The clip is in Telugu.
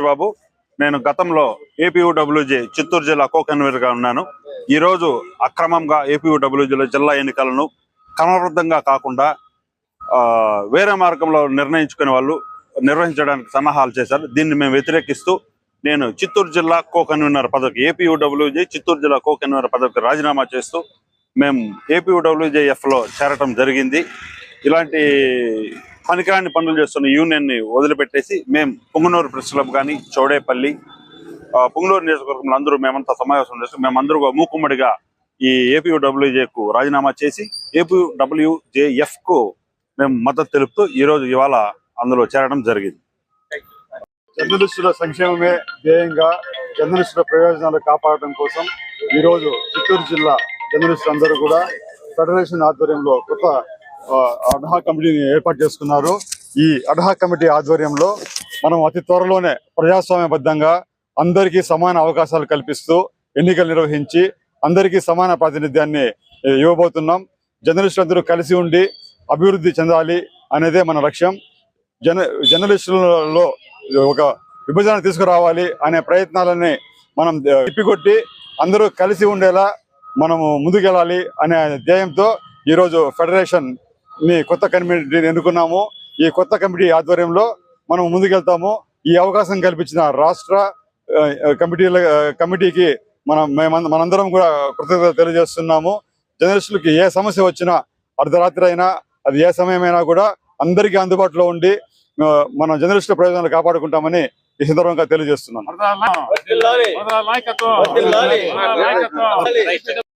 బాబు నేను గతంలో ఏపీయూడబ్ల్యూజే చిత్తూరు జిల్లా కో కన్వీనర్గా ఉన్నాను. ఈ రోజు అక్రమంగా ఏపీయూడబ్ల్యూజేలో జిల్లా ఎన్నికలను క్రమబద్ధంగా కాకుండా ఆ, వేరే మార్గంలో నిర్ణయించుకునే వాళ్ళు నిర్వహించడానికి సన్నాహాలు చేశారు. దీన్ని మేము వ్యతిరేకిస్తూ నేను చిత్తూరు జిల్లా కో కన్వీనర్ పదవికి ఏపీయూడబ్ల్యూజే చిత్తూరు జిల్లా కో కన్వీనర్ పదవికి రాజీనామా చేస్తూ మేము ఏపీయూడబ్ల్యూజేఎఫ్లో చేరటం జరిగింది. ఇలాంటి పనికిరాని పనులు చేస్తున్న యూనియన్ని వదిలిపెట్టేసి మేము పొంగనూరు ప్రెస్ క్లబ్ కానీ చౌడేపల్లి ఆ, నియోజకవర్గంలో అందరూ మేమంతా సమావేశం చేసి మేమందరూ మూకుమ్మడిగా ఈ ఏపీడబ్ల్యూజేకు రాజీనామా చేసి ఏపీడబ్ల్యూజేఎఫ్కు మేము మద్దతు తెలుపుతూ ఈ రోజు ఇవాళ అందులో చేరడం జరిగింది. జర్నలిస్టుల సంక్షేమమే ధ్యేయంగా జర్నలిస్టుల ప్రయోజనాలు కాపాడటం కోసం ఈ రోజు చిత్తూరు జిల్లా జర్నలిస్టులు అందరూ కూడా ఫెడరేషన్ ఆధ్వర్యంలో కొత్త అడ్హా కమిటీని ఏర్పాటు చేసుకున్నారు. ఈ అడ్హా కమిటీ ఆధ్వర్యంలో మనం అతి త్వరలోనే ప్రజాస్వామ్యబద్ధంగా అందరికీ సమాన అవకాశాలు కల్పిస్తూ ఎన్నికలు నిర్వహించి అందరికీ సమాన ప్రాతినిధ్యాన్ని ఇవ్వబోతున్నాం ఇవ్వబోతున్నాం. జర్నలిస్టులందరూ కలిసి ఉండి అభివృద్ధి చెందాలి అనేదే మన లక్ష్యం. జన జర్నలిస్టులలో ఒక విభజన తీసుకురావాలి అనే ప్రయత్నాలని మనం తిప్పికొట్టి అందరూ కలిసి ఉండేలా మనము ముందుకెళ్ళాలి అనే ధ్యేయంతో ఈరోజు ఫెడరేషన్ మీ కొత్త కమిటీని ఎన్నుకున్నాము. ఈ కొత్త కమిటీ ఆధ్వర్యంలో మనం ముందుకెళ్తాము. ఈ అవకాశం కల్పించిన రాష్ట్ర కమిటీల కమిటీకి మనం మనందరం కూడా కృతజ్ఞత తెలియజేస్తున్నాము. జర్నలిస్టులకి ఏ సమస్య వచ్చినా అర్ధరాత్రి అయినా అది ఏ సమయమైనా కూడా అందరికీ అందుబాటులో ఉండి మనం మన జర్నలిస్టుల ప్రయోజనాలు కాపాడుకుంటామని ఈ సందర్భంగా తెలియజేస్తున్నాను.